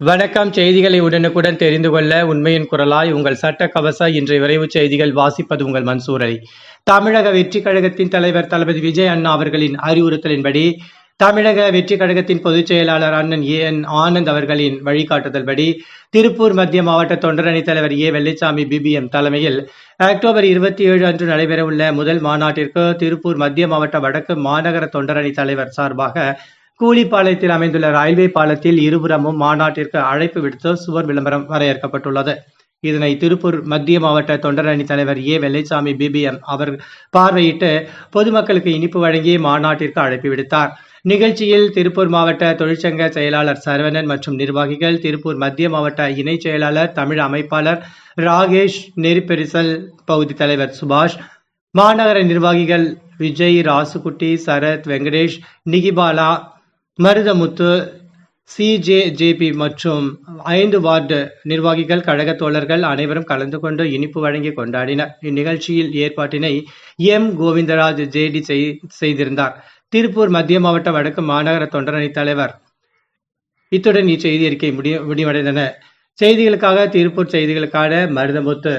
வணக்கம் செய்திகளை உடனுக்குடன் தெரிந்து கொள்ள உண்மையின் குரலாய் உங்கள் சட்ட கவச இன்றைய விரைவு செய்திகள் வாசிப்பது உங்கள் மன்சூர். அலி தமிழக வெற்றி கழகத்தின் தலைவர் தளபதி விஜய் அண்ணா அவர்களின் அறிவுறுத்தலின்படி தமிழக வெற்றி கழகத்தின் பொதுச் செயலாளர் அண்ணன் ஏ என் ஆனந்த் அவர்களின் வழிகாட்டுதல்படி திருப்பூர் மத்திய மாவட்ட தொண்டரணி தலைவர் ஏ வெள்ளைச்சாமி பிபிஎம் தலைமையில் அக்டோபர் இருபத்தி ஏழு அன்று நடைபெறவுள்ள முதல் மாநாட்டிற்கு திருப்பூர் மத்திய மாவட்ட வடக்கு மாநகர தொண்டரணி தலைவர் சார்பாக கூலிப்பாளையத்தில் அமைந்துள்ள ரயில்வே பாலத்தில் இருபுறமும் மாநாட்டிற்கு அழைப்பு விடுத்து சுவர் விளம்பரம் வரையறுக்கப்பட்டுள்ளது. இதனை திருப்பூர் மத்திய மாவட்ட தொண்டரணி தலைவர் ஏ. வெள்ளைச்சாமி பிபிஎம் அவர் பார்வையிட்டு பொதுமக்களுக்கு இனிப்பு வழங்கி மாநாட்டிற்கு அழைப்பு விடுத்தார். நிகழ்ச்சியில் திருப்பூர் மாவட்ட தொழிற்சங்க செயலாளர் சரவணன் மற்றும் நிர்வாகிகள் திருப்பூர் மத்திய மாவட்ட இணைச் செயலாளர் தமிழ் அமைப்பாளர் ராகேஷ் நெருப்பெரிசல் பகுதி தலைவர் சுபாஷ் மாநகர நிர்வாகிகள் விஜய் ராசுகுட்டி சரத் வெங்கடேஷ் நிகிபாலா மருதமுத்து சிஜேஜேபி மற்றும் ஐந்து வார்டு நிர்வாகிகள் கழக தோழர்கள் அனைவரும் கலந்து கொண்டு இனிப்பு வழங்கி கொண்டாடினர். இந்நிகழ்ச்சியில் ஏற்பாட்டினை எம். கோவிந்தராஜ் ஜேடி செய்திருந்தார். திருப்பூர் மத்திய மாவட்ட வடக்கு மாநகர தொண்டரணி தலைவர். இத்துடன் இச்செய்தி அறிக்கை முடிவடைந்தன. செய்திகளுக்காக திருப்பூர் செய்திகளுக்கான மருதமுத்து